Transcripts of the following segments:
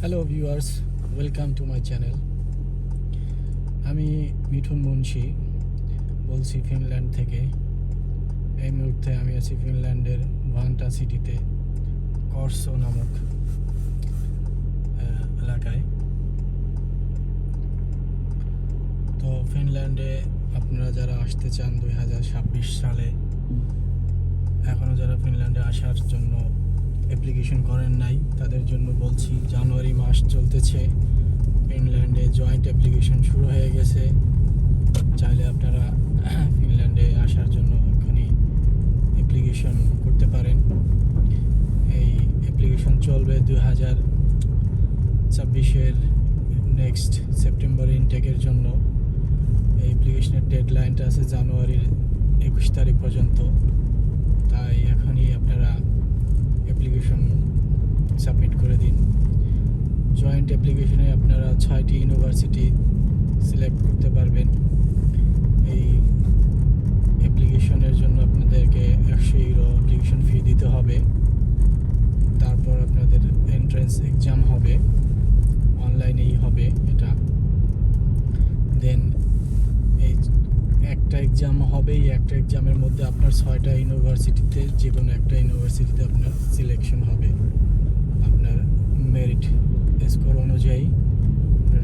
Hello viewers welcome to my channel আমি মিঠুন মুন্সি, বলছি Finland থেকে। এই মুহূর্তে আমি আছি ফিনল্যান্ডের ভান্টা সিটিতে কর্সো নামক এলাকায়। তো ফিনল্যান্ডে আপনারা যারা আসতে চান দুই হাজার ছাব্বিশ সালে এখনও যারা ফিনল্যান্ডে আসার জন্য অ্যাপ্লিকেশন করেন নাই, তাদের জন্য বলছি জানুয়ারি মাস চলতেছে ফিনল্যান্ডে জয়েন্ট অ্যাপ্লিকেশন শুরু হয়ে গেছে। চাইলে আপনারা ফিনল্যান্ডে আসার জন্য এখনই অ্যাপ্লিকেশন করতে পারেন। এই অ্যাপ্লিকেশন চলবে দুই হাজার ছাব্বিশের নেক্সট সেপ্টেম্বর ইনটেকের জন্য। এই অ্যাপ্লিকেশনের ডেডলাইনটা আছে জানুয়ারির একুশ তারিখ পর্যন্ত। তাই এখনই আপনারা অ্যাপ্লিকেশন সাবমিট করে দিন। জয়েন্ট অ্যাপ্লিকেশনে আপনারা ছয়টি ইউনিভার্সিটি সিলেক্ট করতে পারবেন। এই অ্যাপ্লিকেশনের জন্য আপনাদেরকে একশো ইউরো অ্যাপ্লিকেশন ফি দিতে হবে। তারপর আপনাদের এন্ট্রেন্স এক্সাম হবে। অনলাইনেই হবে এটা দেন এই একটা এক্সাম হবেই, একটা এক্সামের মধ্যে আপনার ছয়টা ইউনিভার্সিটিতে যে কোনো একটা ইউনিভার্সিটিতে আপনার সিলেকশন হবে। আপনার মেরিট স্কোর অনুযায়ী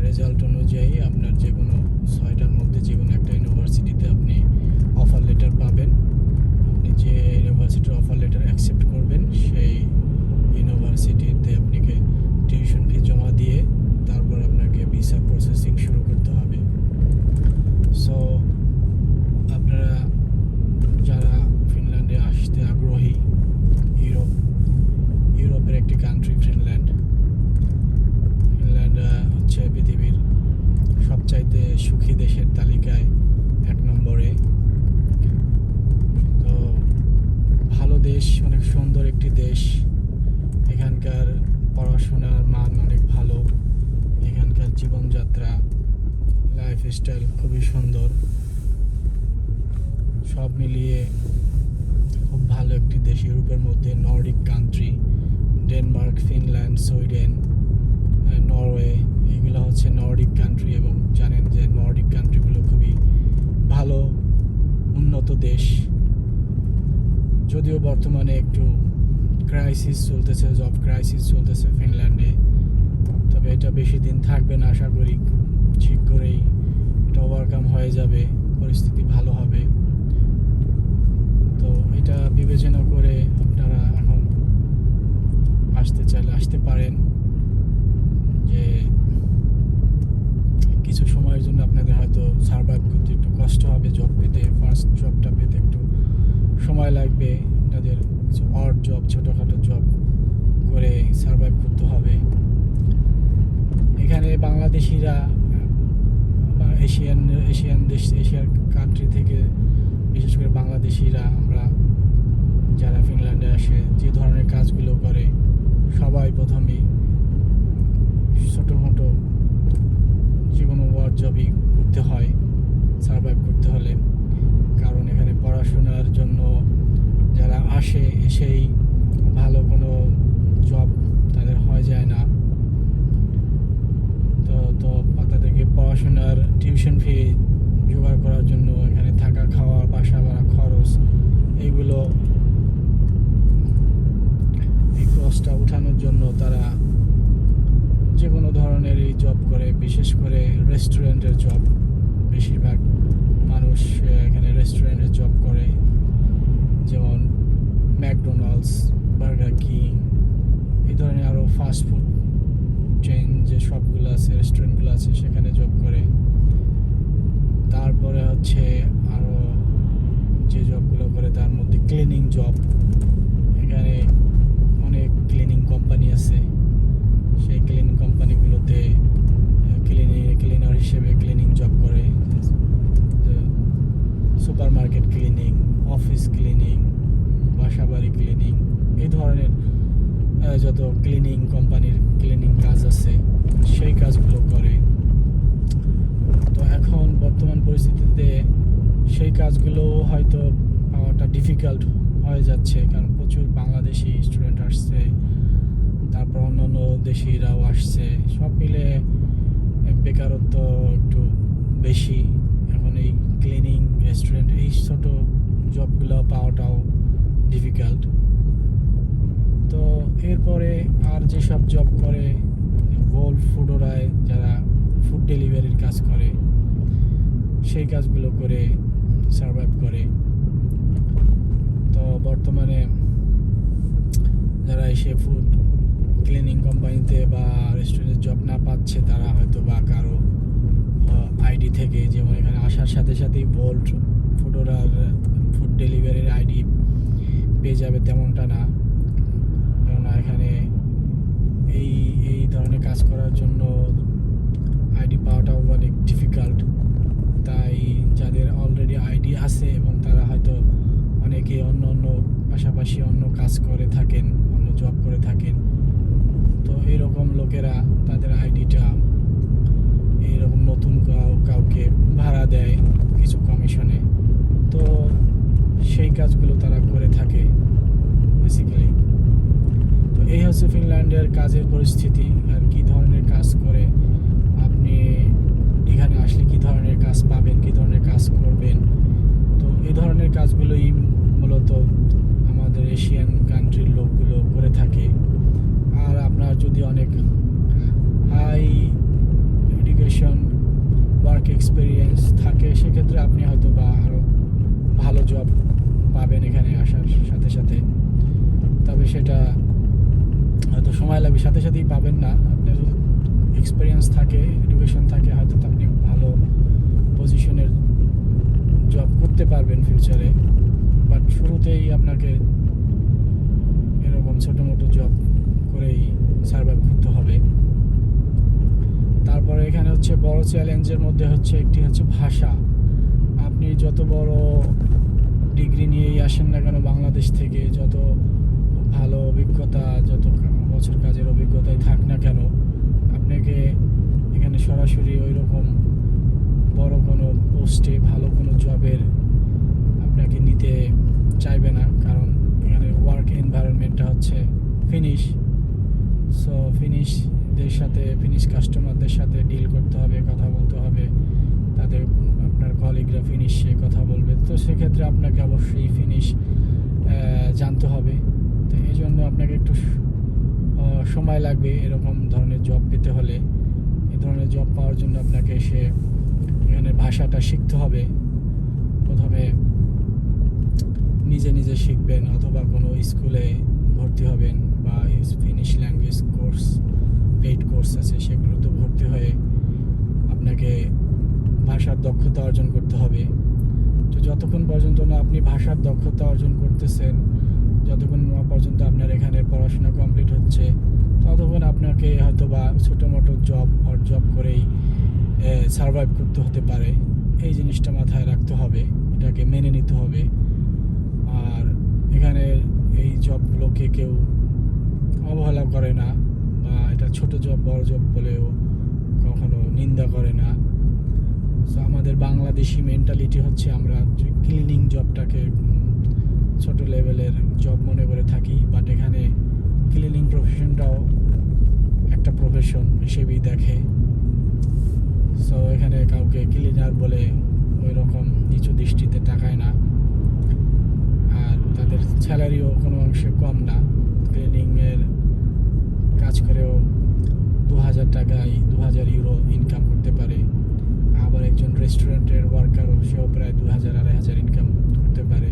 রেজাল্ট অনুযায়ী আপনার যে কোনো ছয়টার মধ্যে যে কোনো একটা ইউনিভার্সিটিতে আপনি অফার লেটার পাবেন। আপনি যে ইউনিভার্সিটির অফার লেটার অ্যাকসেপ্ট করবেন, সেই ইউনিভার্সিটিতে আপনাকে টিউশন ফি জমা দিয়ে তারপর আপনাকে ভিসা প্রসেসিং শুরু করতে হবে সো আপনারা যারা ফিনল্যান্ডে আসতে আগ্রহী ইউরোপ ইউরোপের একটি কান্ট্রি ফিনল্যান্ড ফিনল্যান্ড আহ, হচ্ছে পৃথিবীর সবচাইতে সুখী দেশের তালিকায় এক নম্বরে তো ভালো দেশ অনেক সুন্দর একটি দেশ এখানকার পড়াশোনার মান অনেক ভালো এখানকার জীবনযাত্রা লাইফ স্টাইল খুবই সুন্দর সব মিলিয়ে খুব ভালো একটি দেশ ইউরোপের মধ্যে Nordic country Denmark Finland Sweden Norway এগুলো হচ্ছে নর্ডিক কান্ট্রি এবং জানেন যে নর্ডিক কান্ট্রিগুলো খুবই ভালো, উন্নত দেশ। যদিও বর্তমানে একটু ক্রাইসিস চলতেছে জব ক্রাইসিস চলতেছে ফিনল্যান্ডে তবে এটা বেশি দিন থাকবে না, আশা করি। ঠিক করেই এটা ওভারকাম হয়ে যাবে, পরিস্থিতি ভালো হবে। তো এটা বিবেচনা করে আপনারা এখন আসতে চাইলে, আসতে পারেন যে কিছু সময়ের জন্য আপনাদের হয়তো সার্ভাইভ করতে একটু কষ্ট হবে জব পেতে ফার্স্ট জবটা পেতে একটু সময় লাগবে, আপনাদের কিছু জব ছোটোখাটো জব করে সার্ভাইভ করতে হবে। এখানে বাংলাদেশিরা এশিয়ান এশিয়ান দেশ এশিয়ার কান্ট্রি থেকে বিশেষ করে বাংলাদেশিরা, আমরা যারা ফিনল্যান্ডে আসে, যে ধরনের কাজগুলো করে, সবাই প্রথমেই ছোটো মোটো যে কোনো ওয়ার্ড জবই করতে হয় সার্ভাইভ করতে হলে। কারণ এখানে পড়াশোনার জন্য যারা আসে, এসেই ভালো কোনো জব তাদের হয়ে যায় না তো তো তাদেরকে পড়াশোনার টিউশন ফি জোগাড় করার জন্য এখানে থাকা খাওয়া বাসা ভাড়া খরচ এইগুলো এই কষ্টটা উঠানোর জন্য তারা যে কোনো ধরনের এই জব করে বিশেষ করে রেস্টুরেন্টের জব বেশিরভাগ মানুষ আহ, এখানে রেস্টুরেন্টের জব করে যেমন ম্যাকডোনাল্ডস বার্গার কিং এই ধরনের আরও ফাস্ট ফুড চেইন যে শপগুলো আছে রেস্টুরেন্টগুলো আছে সেখানে জব করে তারপরে হচ্ছে আরও যে জবগুলো করে তার মধ্যে ক্লিনিং জব এখানে অনেক ক্লিনিং কোম্পানি আছে। সেই ক্লিনিং কোম্পানিগুলোতে ক্লিনিং ক্লিনার হিসেবে ক্লিনিং জব করে। Super market cleaning office cleaning বাসাবাড়ি ক্লিনিং এই ধরনের যত ক্লিনিং কোম্পানির ক্লিনিং কাজ আছে, সেই কাজগুলো করে। তো এখন বর্তমান পরিস্থিতিতে সেই কাজগুলো হয়তো পাওয়াটা ডিফিকাল্ট হয়ে যাচ্ছে, কারণ প্রচুর বাংলাদেশি স্টুডেন্ট আসছে, তারপর অন্যান্য দেশ বাংলাদেশিরাও আসছে, সব মিলে বেকারত্ব একটু বেশি। এখন এই ক্লিনিং রেস্টুরেন্ট এই ছোট জবগুলো পাওয়াটাও ডিফিকাল্ট তো এরপরে আর যেসব জব করে ভোল ফুডোরায় যারা ফুড ডেলিভারির কাজ করে, সেই কাজগুলো করে সার্ভাইভ করে। তো বর্তমানে যারা এসে ফুড ক্লিনিং কোম্পানিতে বা রেস্টুরেন্টে জব না পাচ্ছে, তারা হয়তো বা কারও আইডি থেকে, যেমন এখানে আসার সাথে সাথেই বোল্ট ফুডোরার ফুড ডেলিভারির আইডি পেয়ে যাবে তেমনটা না। কেননা এখানে এই এই ধরনের কাজ করার জন্য আইডি পাওয়াটাও অনেক ডিফিকাল্ট তাই যাদের অলরেডি আইডি আছে এবং তারা হয়তো অনেকে অন্য অন্য পাশাপাশি অন্য কাজ করে থাকেন, অন্য জব করে থাকেন, তো এরকম লোকেরা তাদের আইডিটা এইরকম নতুন কাউ- কাউকে ভাড়া দেয় কিছু কমিশনে তো সেই কাজগুলো তারা করে থাকে বেসিক্যালি তো এই হচ্ছে ফিনল্যান্ডের কাজের পরিস্থিতি আর কি ধরনের কাজ করে। আপনি এখানে আসলে কি ধরনের কাজ পাবেন, কি ধরনের কাজ করবেন? তো এই ধরনের কাজগুলোই মূলত আমাদের এশিয়ান কান্ট্রির লোকগুলো করে থাকে। আর আপনার যদি অনেক হাই এডুকেশন, ওয়ার্ক এক্সপিরিয়েন্স থাকে, সেক্ষেত্রে আপনি হয়তো বা আরও ভালো জব পাবেন এখানে আসার সাথে সাথে। তবে সেটা হয়তো সময় লাগবে, সাথে সাথেই পাবেন না। আপনার এক্সপিরিয়েন্স থাকে এডুকেশন থাকে, হয়তো আপনি ভালো পজিশনের জব করতে পারবেন ফিউচারে বাট শুরুতেই আপনাকে এরকম ছোটো মোটো জব করেই সার্ভাইভ করতে হবে। তারপরে এখানে হচ্ছে বড় চ্যালেঞ্জের মধ্যে হচ্ছে একটি হচ্ছে ভাষা। আপনি যত বড় ডিগ্রি নিয়েই আসেন না কেন, বাংলাদেশ থেকে যত ভালো অভিজ্ঞতা, যত বছর কাজের অভিজ্ঞতাই থাক না কেন, আপনাকে এখানে সরাসরি ওই রকম বড় কোনো পোস্টে ভালো কোনো জবের আপনাকে নিতে চাইবে না, কারণ এখানে ওয়ার্ক এনভায়রনমেন্টটা হচ্ছে ফিনিশ সো ফিনিশদের সাথে ফিনিশ কাস্টমারদের সাথে ডিল করতে হবে, কথা বলতে হবে। তাদের আপনার কলিগরা ফিনিশে কথা বলবে। তো সেক্ষেত্রে আপনাকে অবশ্যই ফিনিশ জানতে হবে। তো এই জন্য আপনাকে একটু সময় লাগবে এরকম ধরনের জব পেতে হলে। ধরনের জব পাওয়ার জন্য আপনাকে সে এখানে ভাষাটা শিখতে হবে। প্রথমে নিজে নিজে শিখবেন অথবা কোনো স্কুলে ভর্তি হবেন বা Finnish language course paid course আছে, সেগুলোতে ভর্তি হয়ে আপনাকে ভাষার দক্ষতা অর্জন করতে হবে। তো যতক্ষণ পর্যন্ত না আপনি ভাষার দক্ষতা অর্জন করতেছেন, যতক্ষণ পর্যন্ত আপনার এখানে পড়াশোনা কমপ্লিট হচ্ছে ততক্ষণ আপনাকে হয়তো বা ছোটো মোটো জব অর জব করেই সার্ভাইভ করতে হতে পারে। এই জিনিসটা মাথায় রাখতে হবে, এটাকে মেনে নিতে হবে। আর এখানে এই জবগুলোকে কেউ অবহেলা করে না, বা এটা ছোট জব বড় জব বলেও কখনো নিন্দা করে না। আমাদের বাংলাদেশি মেন্টালিটি হচ্ছে আমরা ক্লিনিং জবটাকে ছোট লেভেলের জব মনে করে থাকি বাট এখানে ক্লিনিং প্রফেশনটাও একটা প্রফেশন হিসেবেই দেখে। সো এখানে কাউকে ক্লিনার বলে ওই রকম নিচু দৃষ্টিতে তাকায় না। আর তাদের স্যালারিও কোনো অংশে কম না। ক্লিনিংয়ের কাজ করেও দু হাজার টাকায় দু হাজার ইউরো ইনকাম করতে পারে। আবার একজন রেস্টুরেন্টের ওয়ার্কারও সেও প্রায় দু হাজার আড়াই হাজার ইনকাম করতে পারে।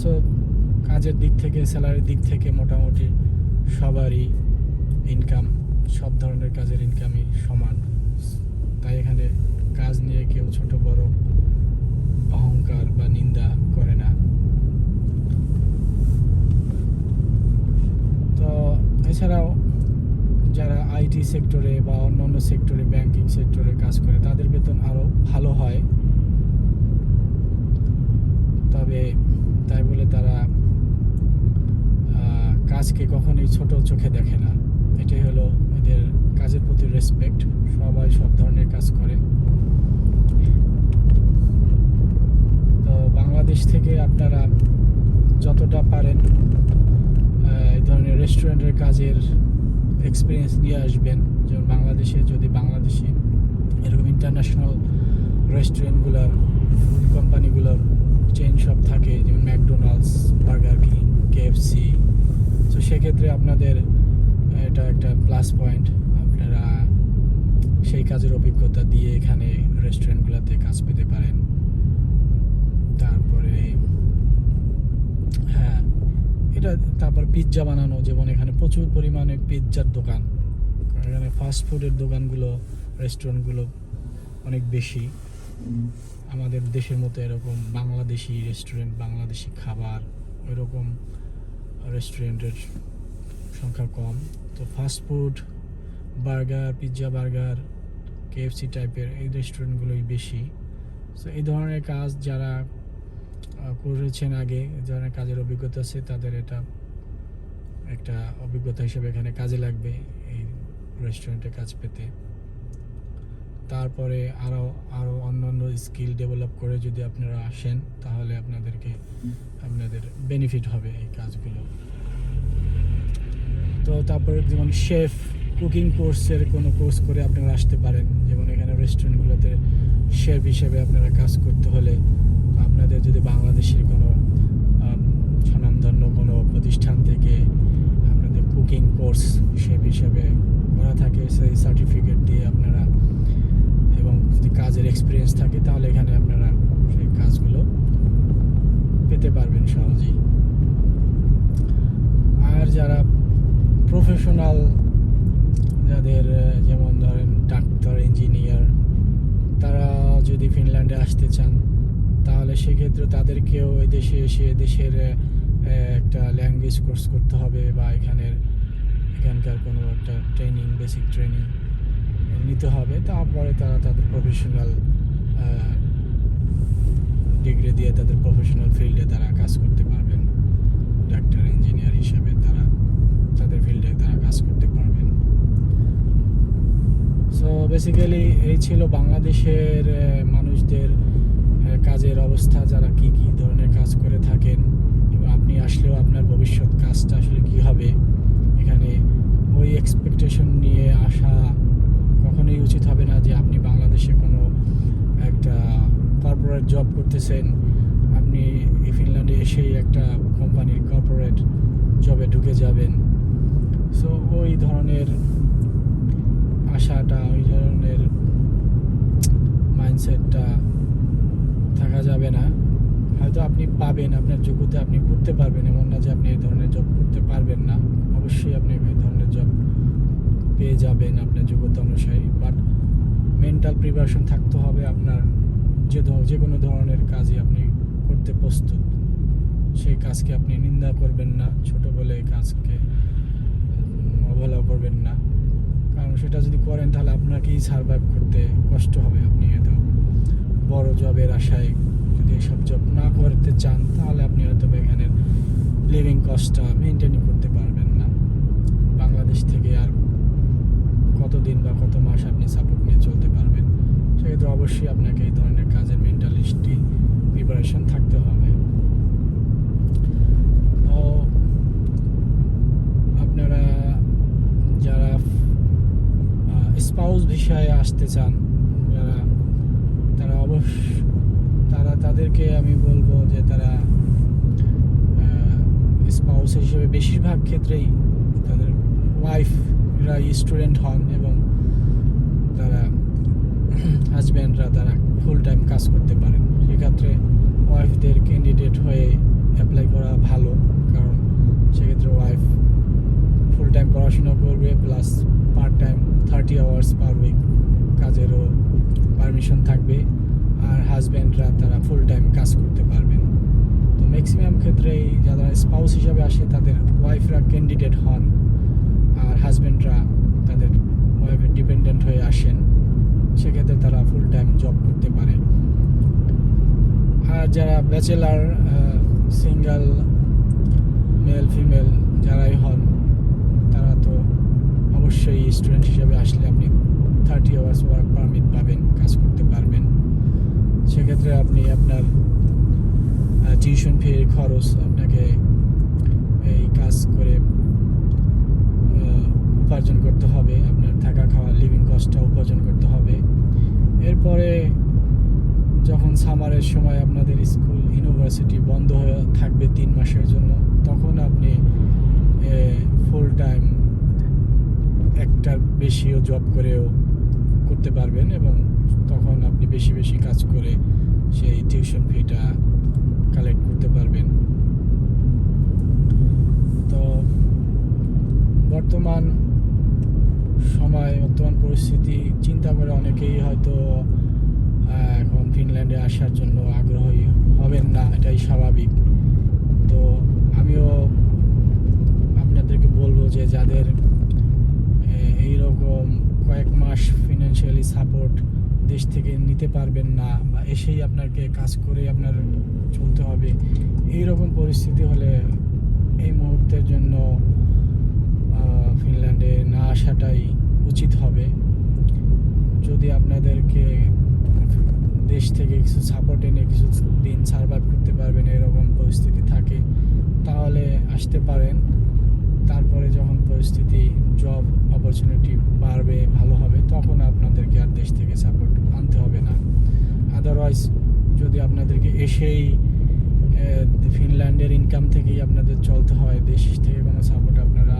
সো কাজের দিক থেকে স্যালারির দিক থেকে মোটামুটি সবারই ইনকাম সব ধরনের কাজের ইনকামই সমান। তাই এখানে কাজ নিয়ে কেউ ছোট, বড় অহংকার বা নিন্দা করে না। তো এছাড়াও যারা আইটি সেক্টরে বা অন্য অন্য সেক্টরে ব্যাংকিং সেক্টরে কাজ করে, তাদের বেতন আরও ভালো হয়। তবে তাই বলে তারা কাজকে কখনোই ছোট চোখে দেখে না। এটাই হলো এদের কাজের প্রতি রেসপেক্ট সবাই সব ধরনের কাজ করে। তো বাংলাদেশ থেকে আপনারা যতটা পারেন এই ধরনের রেস্টুরেন্টের কাজের এক্সপিরিয়েন্স নিয়ে আসবেন। যেমন বাংলাদেশে যদি বাংলাদেশি, এরকম ইন্টারন্যাশনাল রেস্টুরেন্টগুলোর ফুড কোম্পানিগুলোর চেন সব থাকে, যেমন ম্যাকডোনাল্ডস বার্গার কিং কেএফসি তো সেক্ষেত্রে আপনাদের এটা একটা প্লাস পয়েন্ট আপনারা সেই কাজের অভিজ্ঞতা দিয়ে এখানে রেস্টুরেন্টগুলোতে কাজ পেতে পারেন। তারপরে হ্যাঁ এটা তারপর পিৎজা বানানো, যেমন এখানে প্রচুর পরিমাণে পিৎজার দোকান। এখানে ফাস্ট ফুডের দোকানগুলো রেস্টুরেন্টগুলো অনেক বেশি। আমাদের দেশের মতো এরকম বাংলাদেশি রেস্টুরেন্ট বাংলাদেশি খাবার, ওইরকম রেস্টুরেন্টের সংখ্যা কম। তো fast food burger pizza burger KFC টাইপের এই রেস্টুরেন্টগুলোই বেশি। তো এই ধরনের কাজ যারা করেছেন আগে, এই ধরনের কাজের অভিজ্ঞতা আছে, তাদের এটা একটা অভিজ্ঞতা হিসেবে এখানে কাজে লাগবে এই রেস্টুরেন্টে কাজ পেতে। তারপরে আরও আরও অন্যান্য স্কিল ডেভেলপ করে যদি আপনারা আসেন, তাহলে আপনাদেরকে, আপনাদের বেনিফিট হবে এই কাজগুলো। তো তারপরে যেমন শেফ কুকিং কোর্সের কোনো কোর্স করে আপনারা আসতে পারেন। যেমন এখানে রেস্টুরেন্টগুলোতে শেফ হিসেবে আপনারা কাজ করতে হলে আপনাদের যদি বাংলাদেশের কোনো স্বনামধন্য কোনো প্রতিষ্ঠান থেকে আপনাদের কুকিং কোর্স শেফ হিসেবে করা থাকে, সেই সার্টিফিকেট দিয়ে আপনারা এবং যদি কাজের এক্সপিরিয়েন্স থাকে তাহলে এখানে আপনারা সেই কাজগুলো পেতে পারবেন সহজেই। আর যারা প্রফেশনাল যাদের যেমন ধরেন ডাক্তার ইঞ্জিনিয়ার তারা যদি ফিনল্যান্ডে আসতে চান, তাহলে সেক্ষেত্রে তাদেরকেও দেশে এসে দেশের একটা ল্যাঙ্গুয়েজ কোর্স করতে হবে বা এখানের, এখানকার কোনো একটা ট্রেনিং বেসিক ট্রেনিং নিতে হবে। তারপরে তারা তাদের প্রফেশনাল ডিগ্রি দিয়ে তাদের প্রফেশনাল ফিল্ডে তারা কাজ করতে পারবেন। ডাক্তার ইঞ্জিনিয়ার হিসাবে তারা তাদের ফিল্ডে তারা কাজ করতে পারবেন। সো বেসিক্যালি এই ছিল বাংলাদেশের মানুষদের কাজের অবস্থা, যারা কি কি ধরনের কাজ করে থাকেন। এবং আপনি আসলেও আপনার ভবিষ্যৎ কাজটা আসলে কি হবে? এখানে ওই এক্সপেকটেশন নিয়ে আসা কখনোই উচিত হবে না যে আপনি বাংলাদেশে কোনো একটা কর্পোরেট জব করতেছেন। আপনি ফিনল্যান্ডে এসেই একটা কোম্পানির কর্পোরেট জবে ঢুকে যাবেন। সো ওই ধরনের আশাটা, ওই ধরনের মাইন্ডসেটটা থাকা যাবে না। হয়তো আপনি পাবেন, আপনার যোগ্যতা আপনি করতে পারবেন। এমন না যে আপনি এই ধরনের জব করতে পারবেন না। অবশ্যই আপনি এই ধরনের জব পেয়ে যাবেন আপনার যোগ্যতা অনুযায়ী বাট মেন্টাল প্রিপারেশন থাকতে হবে আপনার। যে যে কোনো ধরনের কাজই আপনি করতে প্রস্তুত। সেই কাজকে আপনি নিন্দা করবেন না। ছোট বলে কাজকে অবহেলা করবেন না। কারণ সেটা যদি করেন তাহলে আপনাকেই সার্ভাইভ করতে কষ্ট হবে আপনি এত বড় জবের আশায় যদি এসব জব না করতে চান, তাহলে আপনি হয়তো বা এখানের লিভিং কস্টটা মেনটেনই করতে পারবেন না। বাংলাদেশ থেকে আর কতদিন বা কত মাস আপনি সাপোর্ট নিয়ে চলতে পারবেন, সেক্ষেত্রে অবশ্যই আপনাকে এই ধরনের কাজের মেন্টালিস্টই প্রিপারেশন থাকতে হবে। আপনারা যারা স্পাউস বিষয়ে আসতে চান, যারা, তারা অবশ্য, তারা তাদেরকে আমি বলব যে তারা স্পাউস হিসেবে বেশিরভাগ ক্ষেত্রেই তাদের ওয়াইফরা স্টুডেন্ট হন এবং তারা হাজব্যান্ডরা তারা ফুল টাইম কাজ করতে পারেন। সেক্ষেত্রে ওয়াইফদের ক্যান্ডিডেট হয়ে অ্যাপ্লাই করা ভালো, কারণ সেক্ষেত্রে ওয়াইফ ফুল টাইম পড়াশোনা করবে plus part time thirty hours per week কাজেরও permission থাকবে আর হাজব্যান্ডরা তারা ফুল টাইম কাজ করতে পারবেন। তো ম্যাক্সিমাম ক্ষেত্রেই যারা স্পাউস হিসাবে আসে, তাদের ওয়াইফরা ক্যান্ডিডেট হন আর হাজব্যান্ডরা তাদের ওয়াইফের ডিপেন্ডেন্ট হয়ে আসেন। সেক্ষেত্রে তারা ফুল টাইম জব করতে পারে। আর যারা ব্যাচেলার সিঙ্গেল মেল ফিমেল যারাই হন অবশ্যই স্টুডেন্ট হিসেবে আসলে আপনি থার্টি আওয়ার্স ওয়ার্ক পারমিট পাবেন, কাজ করতে পারবেন। সেক্ষেত্রে আপনি আপনার টিউশন ফির খরচ আপনাকে এই কাজ করে উপার্জন করতে হবে। আপনার থাকা খাওয়া লিভিং কস্টটা উপার্জন করতে হবে। এরপরে যখন সামারের সময় আপনাদের স্কুল ইউনিভার্সিটি বন্ধ হয়ে থাকবে তিন মাসের জন্য, তখন আপনি ফুল টাইম একটার বেশিও জব করেও করতে পারবেন এবং তখন আপনি বেশি বেশি কাজ করে সেই টিউশন ফিটা কালেক্ট করতে পারবেন। তো বর্তমান সময়, বর্তমান পরিস্থিতি চিন্তা করে অনেকেই হয়তো এখন ফিনল্যান্ডে আসার জন্য আগ্রহী হবেন না, এটাই স্বাভাবিক। তো আমিও আপনাদেরকে বলব যে যাদের এই রকম কয়েক মাস ফিনান্সিয়ালি সাপোর্ট দেশ থেকে নিতে পারবেন না বা এসেই আপনাকে কাজ করে আপনার চলতে হবে এই রকম পরিস্থিতি হলে এই মুহূর্তের জন্য ফিনল্যান্ডে না আসাটাই উচিত হবে। যদি আপনাদেরকে দেশ থেকে কিছু সাপোর্ট এনে কিছু দিন সার্ভাইভ করতে পারবেন, এরকম পরিস্থিতি থাকে, তাহলে আসতে পারেন। তারপরে যখন পরিস্থিতি অপরচুনিটি বাড়বে, ভালো হবে, তখন আপনাদেরকে আর দেশ থেকে সাপোর্ট আনতে হবে না। আদারওয়াইজ যদি আপনাদেরকে এসেই ফিনল্যান্ডের ইনকাম থেকেই আপনাদের চলতে হয়, দেশ থেকে কোনো সাপোর্ট আপনারা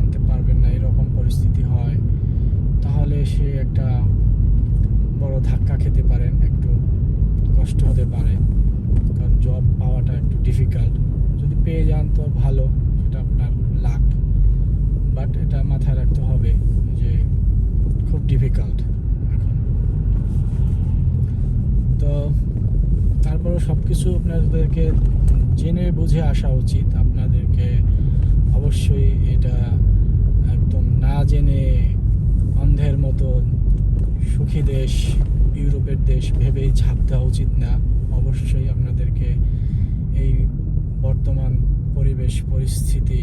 আনতে পারবেন না, এরকম পরিস্থিতি হয়, তাহলে সে একটা বড় ধাক্কা খেতে পারেন, একটু কষ্ট হতে পারে, কারণ জব পাওয়াটা একটু ডিফিকাল্ট যদি পেয়ে যান তো ভালো। বাট এটা মাথায় রাখতে হবে যে খুব ডিফিকাল্ট এখন। তো তারপরে সব কিছু আপনাদেরকে জেনে বুঝে আসা উচিত। আপনাদেরকে অবশ্যই এটা একদম না জেনে অন্ধের মতো সুখী দেশ, ইউরোপের দেশ ভেবেই ঝাঁপ দেওয়া উচিত না। অবশ্যই আপনাদেরকে এই বর্তমান পরিবেশ, পরিস্থিতি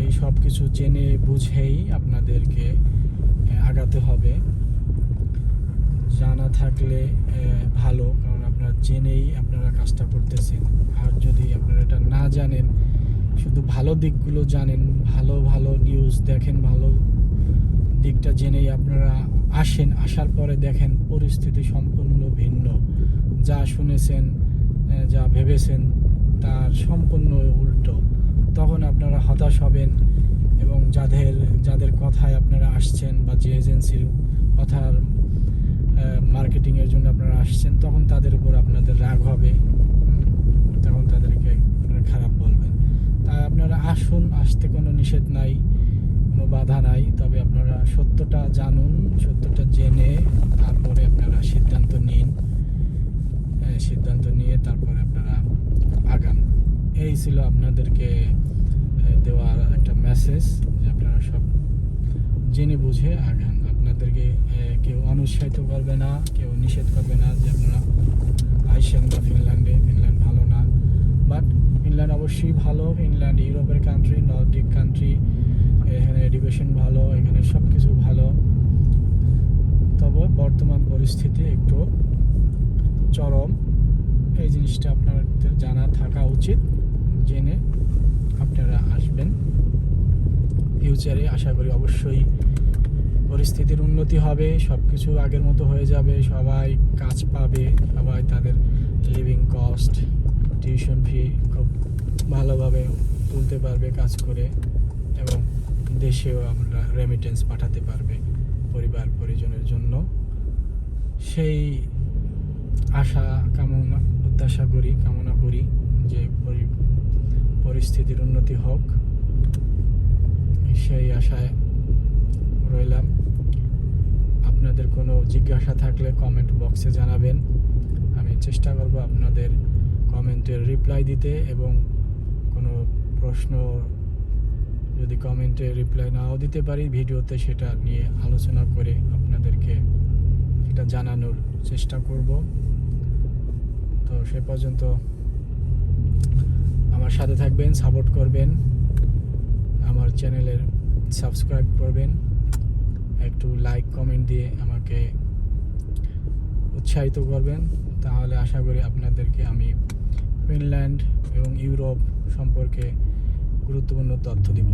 এই সব কিছু জেনে বুঝেই আপনাদেরকে আগাতে হবে। জানা থাকলে ভালো, কারণ আপনারা জেনেই আপনারা কাজটা করতেছেন। আর যদি আপনারা এটা না জানেন, শুধু ভালো দিকগুলো জানেন, ভালো ভালো নিউজ দেখেন, ভালো দিকটা জেনেই আপনারা আসেন, আসার পরে দেখেন পরিস্থিতি সম্পূর্ণ ভিন্ন। যা শুনেছেন যা ভেবেছেন, তার সম্পূর্ণ উল্টো। তখন আপনারা হতাশ হবেন এবং যাদের যাদের কথায় আপনারা আসছেন বা যে এজেন্সির কথার মার্কেটিংয়ের জন্য আপনারা আসছেন তখন তাদের উপর আপনাদের রাগ হবে। তখন তাদেরকে আপনারা খারাপ বলবেন। তাই আপনারা আসুন আসতে কোনো নিষেধ নাই কোনো বাধা নাই তবে আপনারা সত্যটা জানুন সত্যটা জেনে তারপরে আপনারা সিদ্ধান্ত নিন। হ্যাঁ, সিদ্ধান্ত নিয়ে তারপরে আপনারা আগান। এই ছিল আপনাদেরকে দেওয়ার একটা মেসেজ যে আপনারা সব জেনে বুঝে আগান। আপনাদেরকে কেউ অনুৎসাহিত করবে না, কেউ নিষেধ করবে না যে আপনারা আইসেন বা ফিনল্যান্ডে, ফিনল্যান্ড ভালো না। বাট ফিনল্যান্ড অবশ্যই ভালো। ফিনল্যান্ড ইউরোপের কান্ট্রি নর্ডিক কান্ট্রি এখানে এডুকেশন ভালো, এখানে সব কিছু ভালো। তবে বর্তমান পরিস্থিতি একটু চরম। এই জিনিসটা আপনাদের জানা থাকা উচিত। জেনে আপনারা আসবেন। ফিউচারে আশা করি অবশ্যই পরিস্থিতির উন্নতি হবে সব কিছু আগের মতো হয়ে যাবে, সবাই কাজ পাবে, সবাই তাদের লিভিং কস্ট টিউশন ফি খুব ভালোভাবে তুলতে পারবে কাজ করে এবং দেশেও আমরা রেমিটেন্স পাঠাতে পারবে পরিবার পরিজনের জন্য। সেই আশা, কামনা প্রত্যাশা করি, কামনা করি যে পরিস্থিতির উন্নতি হোক, সেই আশায় রইলাম। আপনাদের কোনো জিজ্ঞাসা থাকলে কমেন্ট বক্সে জানাবেন। আমি চেষ্টা করব আপনাদের কমেন্টের রিপ্লাই দিতে এবং কোনো প্রশ্ন যদি কমেন্টে রিপ্লাই নাও দিতে পারি, ভিডিওতে সেটা নিয়ে আলোচনা করে আপনাদেরকে এটা জানানোর চেষ্টা করব। তো সে পর্যন্ত আমার সাথে থাকবেন সাপোর্ট করবেন, আমার চ্যানেলের সাবস্ক্রাইব করবেন, একটু লাইক কমেন্ট দিয়ে আমাকে উৎসাহিত করবেন। তাহলে আশা করি আপনাদেরকে আমি ফিনল্যান্ড এবং ইউরোপ সম্পর্কে গুরুত্বপূর্ণ তথ্য দিব।